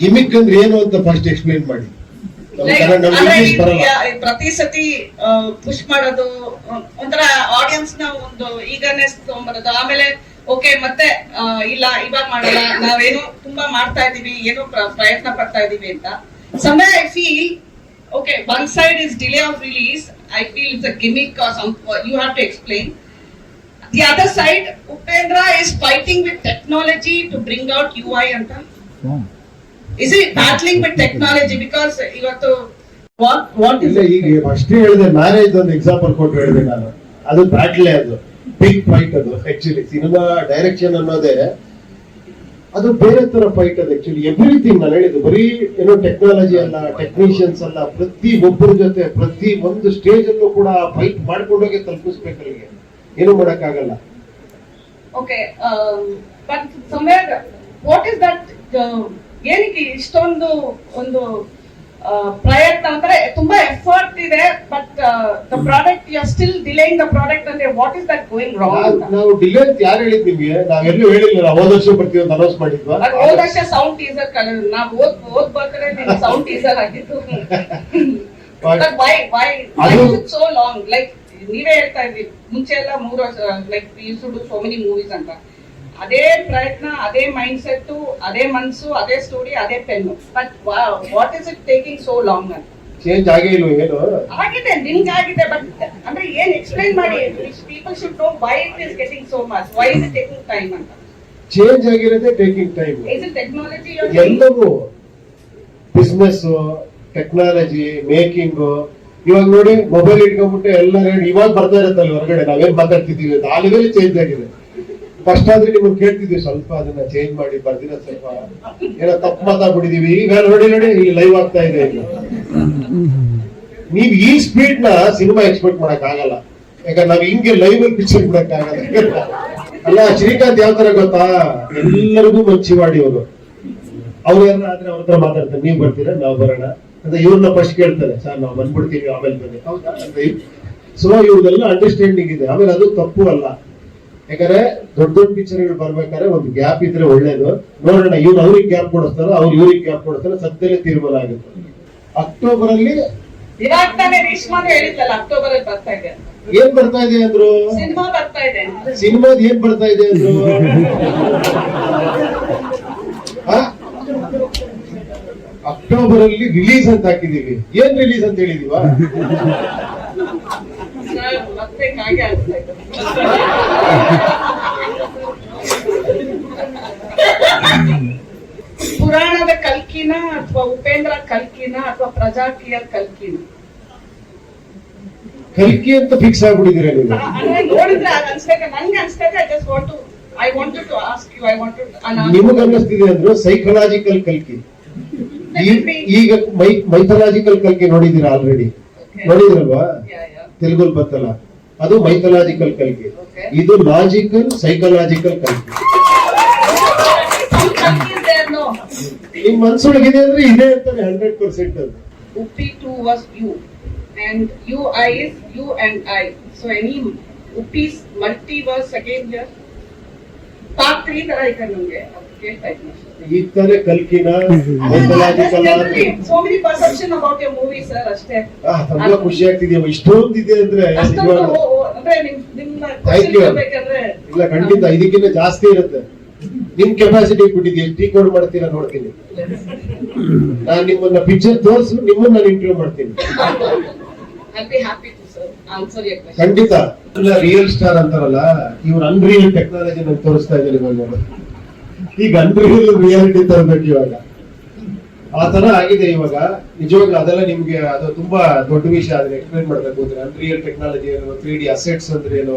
Gimmick ಅಂದ್ರೆ ಏನು ಅಂತ ಫಸ್ಟ್ ಎಕ್ಸ್ಪ್ಲೇನ್ ಮಾಡಿ. ಪ್ರತಿ ಸತಿ ಪುಷ್ ಮಾಡೋದು ಒಂಥರ ಆಡಿಯನ್ಸ್ನ ಒಂದು ಈಗರ್ನೆಸ್ ತಗೊಂಡ್ಬರೋದು ಆಮೇಲೆ ಓಕೆ ಮತ್ತೆ ಇಲ್ಲ ಇವಾಗ ಮಾಡಲ್ಲ ನಾವೇನು ತುಂಬಾ ಮಾಡ್ತಾ ಇದೀವಿ ಏನೋ ಪ್ರಯತ್ನ ಪಡ್ತಾ ಇದೀವಿ ಅಂತ. ಸಮಯ I feel okay one side is delay of release I feel it's a gimmick you have to explain the other side Upendra is fighting with technology to bring out U I ಅಂತ. Is it battling with technology because ಇವತ್ತು what what is ಈಗ ಅಷ್ಟೇ ಹೇಳಿದೆ marriage ಒಂದು example ಕೊಟ್ಟು ಹೇಳಿದೆ ನಾನು. ಅದು ಬ್ಯಾಟ್ಲೆ ಅದು. ಬಿಗ್ ಫೈಟ್ ಅದು ಆಕ್ಚುಲಿ ಸಿನಿಮಾ ಡೈರೆಕ್ಷನ್ ಅನ್ನೋದೇ ಅದು ಬೇರೆ ತರ ಫೈಟ್ ಅದು ಆಕ್ಚುಲಿ ಎವ್ರಿಥಿಂಗ್ ನಾನು ಹೇಳಿದ್ದು ಬರೀ ಏನೋ ಟೆಕ್ನಾಲಜಿ ಅಲ್ಲ ಟೆಕ್ನಿಷಿಯನ್ಸ್ ಅಲ್ಲ ಪ್ರತಿ ಒಬ್ಬರ ಜೊತೆ ಪ್ರತಿ ಒಂದು ಸ್ಟೇಜ್ ಅಲ್ಲೂ ಕೂಡ ಫೈಟ್ ಮಾಡ್ಕೊಂಡೋಗಿ ತಲುಪಿಸ್ಬೇಕು ಅಲ್ಲಿಗೆ ಏನು ಮಾಡಕ್ಕಾಗಲ್ಲ. Okay but somewhere what is that ಏನಕ್ಕೆ ಇಷ್ಟೊಂದು ಒಂದು ಪ್ರಯತ್ನ ಅಂದ್ರೆ ತುಂಬಾ ಎಫರ್ಟ್ ಇದೆ but the product you are still delaying the product ಅಂದ್ರೆ what is that going wrong ನಾವ್- ಡಿಲೇ ಅಂತ ಯಾರು ಹೇಳಿದ್ ನಾವು ನಾವೆಲ್ಲೂ ಹೇಳಿಲ್ಲ ಹೋದ ವರ್ಷ ಬರ್ತೀವಿ ಅಂತ ಅನೌನ್ಸ್ ಮಾಡಿದ್ವಾ? ಹೋದ ವರ್ಷ ಸೌಂಡ್ ಟೀಸರ್ ನಾವು ಓದ್ ಓದ್ ಬರ್ತಾರೆ ನಿಮ್ಗೆ ಸೌಂಡ್ ಟೀಸರ್ ಆಗಿತ್ತು. ವೈ ವೈ ಅದು- ಸೋ ಲಾಂಗ್ ಲೈಕ್ ನೀವೇ ಹೇಳ್ತಾ ಇದ್ರಿ ಮುಂಚೆ ಎಲ್ಲ ಮೂರು ವರ್ಷ like use to so many movies ಅಂತ. ಅದೇ ಪ್ರಯತ್ನ ಅದೇ ಮೈಂಡ್ ಸೆಟ್ ಅದೇ ಮನ್ಸು ಅದೇ ಸ್ಟೋರಿ ಅದೇ pen but what is it taking so long ಅಂತ? ಚೇಂಜ್ ಆಗೇ ಇಲ್ವ ಏನು? ಆಗಿದೆ ನಿಮ್ಗೆ ಆಗಿದೆ ಬಟ್ ಅಂದ್ರೆ ಏನ್ ಎಕ್ಸ್ಪ್ಲೈನ್ ಮಾಡಿ? People should know why it is getting so much why is it taking time ಅಂತ? Change ಆಗಿರೋದೇ taking time is it technology ಎಲ್ಲವೂ ಬಿಸ್ನೆಸ್ ಟೆಕ್ನಾಲಜಿ ಮೇಕಿಂಗ್ ಇವಾಗ ನೋಡಿ ಮೊಬೈಲ್ ಇಟ್ಕೊಂಡ್ಬಿಟ್ಟು ಎಲ್ಲರೂ ಇವಾಗ ಬರ್ತಾ ಇರುತ್ತಲ್ಲ ಹೊರಗಡೆ ನಾವೇನ್ ಮಾತಾಡ್ತಿದೀವಿ ಅಂತ. ಆ ಲೆವೆಲ್ ಚೇಂಜ್ ಆಗಿದೆ. ಫಸ್ಟ್ ಆದ್ರೆ ನಿಮ್ಗೆ ಕೇಳ್ತಿದ್ವಿ ಸ್ವಲ್ಪ ಅದನ್ನ ಚೇಂಜ್ ಮಾಡಿ, ಬರ್ದಿರ ಸ್ವಲ್ಪ. ಏನೋ ತಪ್ಪು ಮಾತಾಡ್ಬಿಟ್ಟಿದೀವಿ. ಈಗ ನೋಡಿ ನೋಡಿ ಇಲ್ಲಿ ಲೈವ್ ಆಗ್ತಾ ಇದೆ ಈಗ ನೀವ್ ಈ ಸ್ಪೀಡ್ನ ಸಿನಿಮಾ ಎಕ್ಸ್ಪೆಕ್ಟ್ ಮಾಡಕ್ ಆಗಲ್ಲ. ಯಾಕಂದ್ರೆ ನಾವ್ ಹಿಂಗೆ ಲೈವ್ ಅಲ್ಲಿ ಪಿಕ್ಚರ್ ಬಿಡಕ್ ಆಗಲ್ಲ. ಅಲ್ಲ, ಶ್ರೀಕಾಂತ್ ಯಾವ ತರ ಗೊತ್ತಾ? ಎಲ್ಲರಿಗೂ ಮಂಚಿವಾಡಿ ಅವರು ಅವ್ರು ಯಾರನ್ನ ಆದ್ರೆ ಅವ್ರ ಹತ್ರ ಮಾತಾಡ್ತಾರೆ, ನೀವ್ ಬರ್ತೀರಾ? ನಾವ್ ಬರೋಣ. ಅಂತ ಇವ್ರನ್ನ ಫಸ್ಟ್ ಕೇಳ್ತಾರೆ. ಸರ್, ನಾವು ಬಂದ್ಬಿಡ್ತೀವಿ, ಆಮೇಲೆ ಬನ್ನಿ. ಹೌದಾ? ಸೊ ಇವ್ರದೆಲ್ಲ ಅಂಡರ್ಸ್ಟ್ಯಾಂಡಿಂಗ್ ಇದೆ. ಆಮೇಲೆ ಅದು ತಪ್ಪು ಅಲ್ಲ. ಯಾಕಂದ್ರೆ ದೊಡ್ಡ ದೊಡ್ಡ ಪಿಕ್ಚರ್ಗಳು ಬರ್ಬೇಕಾದ್ರೆ ಒಂದು ಗ್ಯಾಪ್ ಇದ್ರೆ ಒಳ್ಳೇದು. ನೋಡೋಣ ಇವ್ರು ಅವ್ರಿಗೆ ಗ್ಯಾಪ್ ಕೊಡಿಸ್ತಾರೋ ಅವ್ರು ಇವ್ರಿಗೆ ಗ್ಯಾಪ್ ಕೊಡಿಸ್ತಾರೋ ಸದ್ಯದಲ್ಲೇ ತೀರ್ಮಾನ ಆಗುತ್ತೆ. ಅಕ್ಟೋಬರ್ ಅಲ್ಲಿ ಇವಾಗ ತಾನೇ ರೇಷ್ಮಾನು ಹೇಳಿದ್ಲಲ್ಲ ಅಕ್ಟೋಬರ್ ಅಲ್ಲಿ ಬರ್ತಾ ಇದೆ ಅಂತ. ಏನ್ ಬರ್ತಾ ಇದೆ ಅಂದ್ರು? ಸಿನಿಮಾ ಬರ್ತಾ ಇದೆ ಸಿನಿಮಾದ ಏನ್ ಬರ್ತಾ ಇದೆ ಅಂದ್ರು? ಅಕ್ಟೋಬರ್ ಅಲ್ಲಿ ರಿಲೀಸ್ ಅಂತ ಹಾಕಿದೀವಿ ಏನ್ ರಿಲೀಸ್ ಅಂತ ಹೇಳಿದೀವಾ ಸರ್, ಮತ್ತೆ ಹಾಗೆ ಆಗ್ತಾ ಇದೆ ಪುರಾಣದ ಕಲ್ಕಿನ ಅಥವಾ ಉಪೇಂದ್ರ ಕಲ್ಕಿನ ಅಥವಾ ಪ್ರಜಾಕೀಯ ಕಲ್ಕಿನ? ಕಲ್ಕಿ ಅಂತ ಫಿಕ್ಸ್ ಆಗ್ಬಿಟ್ಟಿದ್ದೀರಾ ನೀವು? ನೋಡಿದ್ರೆ ಅದು ನಂಗೆ I just want to I wanted to ask you I wanted ನಿಮಗ್ ಅನ್ನಿಸ್ತಿದೆ ಅಂದ್ರೆ ಸೈಕಲಾಜಿಕಲ್ ಕಲ್ಕಿ. ಈಗ ಮೈ ಮೈಥಲಾಜಿಕಲ್ ಕಲ್ಕಿ ನೋಡಿದೀರಾ ಆಲ್ರೆಡಿ ನೋಡಿದ್ರಲ್ವಾ? ತೆಲುಗು ಬರ್ತಲ್ಲ ಅದು ಮೈಕಲಾಜಿಕಲ್ ಕಲಿಕೆ ಇದು ಲಾಜಿಕಲ್ ಸೈಕಲಾಜಿಕಲ್ ಕಲಿಕೆ ನಿಮ್ ಇದೆ ಅಂದ್ರೆ ಇದೆ ಅಂತಾನೆ ಹಂಡ್ರೆಡ್ ಪರ್ಸೆಂಟ್ ಅಂತ Uppi two was you and you you and I so any Uppi multiverse again Part 3 ತರ ಇದೆ ನಮ್ಗೆ. ಅದು ಕೇಳ್ತಾ ಇದ್ದೀನಿ. ಈ ತರ ಕಲ್ಕಿನ so many perception about your movie sir ಅಷ್ಟೇ. ತುಂಬಾ ಖುಷಿ ಇಷ್ಟೊಂದು ಇದೆ ಅಂದ್ರೆ ಇಲ್ಲ ಖಂಡಿತ ಇದಕ್ಕಿಂತ ಜಾಸ್ತಿ ಇರುತ್ತೆ. ನಿಮ್ ಕೆಪಾಸಿಟಿ ಬಿಟ್ಟಿದ್ಯಾ ಟೀ ಕೋಡ್ ಮಾಡ್ತೀರಾ ನೋಡ್ತೀನಿ. ನಾನು ನಿಮ್ಮನ್ನ ಪಿಕ್ಚರ್ ತೋರಿಸು ನಿಮ್ಮನ್ನ ನಾನು ಇಂಟರ್ವ್ಯೂ ಮಾಡ್ತೀನಿ. ಖಂಡಿತ. ರಿಯಲ್ ಸ್ಟಾರ್ ಅಂತಾರಲ್ಲ ಇವ್ರು ಅನ್ರಿಯಲ್ ಟೆಕ್ನಾಲಜಿ ನಂಗೆ ತೋರಿಸ್ತಾ ಇದ್ದೀನಿ ಇವಾಗ. ಈಗ ಅನ್ರಿಯಲ್ ರಿಯಾಲಿಟಿ ತರಬೇಕು ಇವಾಗ. ಆ ತರ ಆಗಿದೆ ಇವಾಗ. ನಿಜವಾಗ್ಲೂ ಅದೆಲ್ಲ ನಿಮ್ಗೆ ಅದು ತುಂಬಾ ದೊಡ್ಡ ವಿಷಯ ಅದನ್ನ ಎಕ್ಸ್ಪ್ಲೈನ್ ಮಾಡ್ಬೇಕು ಅಂದ್ರೆ ಅನ್ರಿಯಲ್ ಟೆಕ್ನಾಲಜಿ ಏನು ತ್ರೀ ಡಿ ಅಸೆಟ್ಸ್ ಅಂದ್ರೆ ಏನು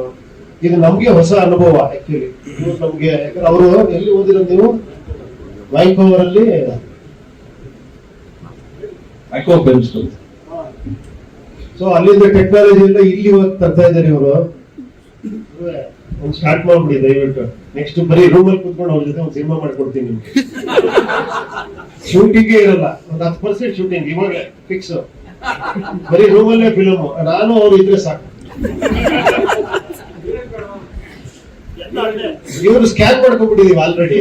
ಇದು ನಮ್ಗೆ ಹೊಸ ಅನುಭವ ಆಕ್ಚುಲಿ ನಮ್ಗೆ ಯಾಕಂದ್ರೆ ಅವರು ಎಲ್ಲಿ ಓದಿರೋ ನೀವು? ವೈಕೋವರ್ ಅಲ್ಲಿ. ಮೈಕ್ರೋ ಪೆನ್ಸಿಲ್ ಸೊ ಅಲ್ಲಿಂದ ಟೆಕ್ನಾಲಜಿ ಎಲ್ಲ ಇಲ್ಲಿ ತರ್ತಾ ಇದ್ದಾರೆ ಇವರು. ಒಂದು ಸ್ಟಾರ್ಟ್ ಮಾಡ್ಬಿಡಿ, ದಯವಿಟ್ಟು. ನೆಕ್ಸ್ಟ್ ಬರೀ ರೂಮಲ್ಲಿ ಕುತ್ಕೊಂಡು ಅವ್ರ ಜೊತೆ ಒಂದು ಸಿನಿಮಾ ಮಾಡ್ಕೊಡ್ತೀನಿ ನಿಮ್ಗೆ. ಶೂಟಿಂಗೇ ಇರಲ್ಲ. ಒಂದು ಹತ್ತು ಪರ್ಸೆಂಟ್ ಶೂಟಿಂಗ್ ಇವಾಗ ಫಿಕ್ಸ್ ಬರೀ ರೂಮಲ್ಲೇ ಫಿಲಮ್ ನಾನು ಅವ್ರು ಇದ್ರೆ ಸಾಕು. ಇವರು ಸ್ಕ್ಯಾನ್ ಮಾಡ್ಕೊಂಡ್ಬಿಟ್ಟಿದೀವಿ ಆಲ್ರೆಡಿ